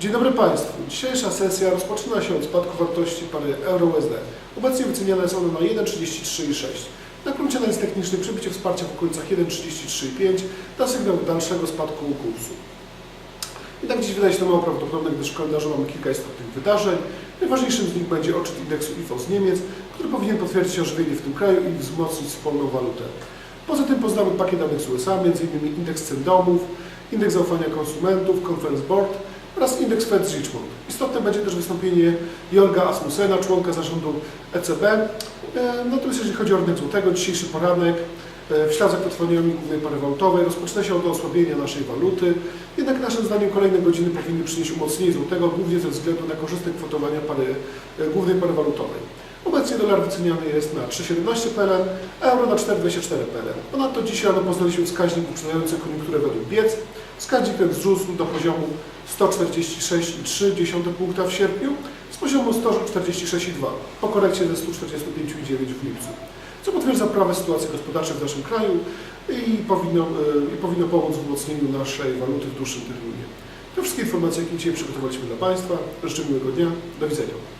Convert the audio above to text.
Dzień dobry Państwu. Dzisiejsza sesja rozpoczyna się od spadku wartości pary euro-USD. Obecnie wyceniane są na 1,33,6. Na gruncie analiz technicznych przebicie wsparcia w okolicach 1,33,5 da sygnał dalszego spadku kursu. I tak dziś wydaje się to mało prawdopodobne, gdyż w kalendarzu mamy kilka istotnych wydarzeń. Najważniejszym z nich będzie odczyt indeksu IFO z Niemiec, który powinien potwierdzić ożywienie w tym kraju i wzmocnić wspólną walutę. Poza tym poznamy pakiet danych z USA, m.in. indeks cen domów, indeks zaufania konsumentów, Conference Board oraz indeks Fed Richmond. Istotne będzie też wystąpienie Jorga Asmussena, członka zarządu ECB. E, Natomiast jeżeli chodzi o rynek złotego, dzisiejszy poranek e, w ślad za kotwaniami głównej pary walutowej rozpoczyna się od osłabienia naszej waluty. Jednak naszym zdaniem kolejne godziny powinny przynieść umocnienie złotego, głównie ze względu na korzystne kwotowania pary, e, głównej pary walutowej. Obecnie dolar wyceniany jest na 3,17 PLN, euro na 4,24 PLN. Ponadto dziś rano poznaliśmy wskaźnik uprzedzający koniunkturę według biec. Wskaźnik ten wzrósł do poziomu 146,3 punkta w sierpniu z poziomu 146,2 po korekcie ze 145,9 w lipcu, co potwierdza prawe sytuacje gospodarcze w naszym kraju i powinno, e, i powinno pomóc w wzmocnieniu naszej waluty w dłuższym terminie. To wszystkie informacje, jakie dzisiaj przygotowaliśmy dla Państwa. Życzę miłego dnia. Do widzenia.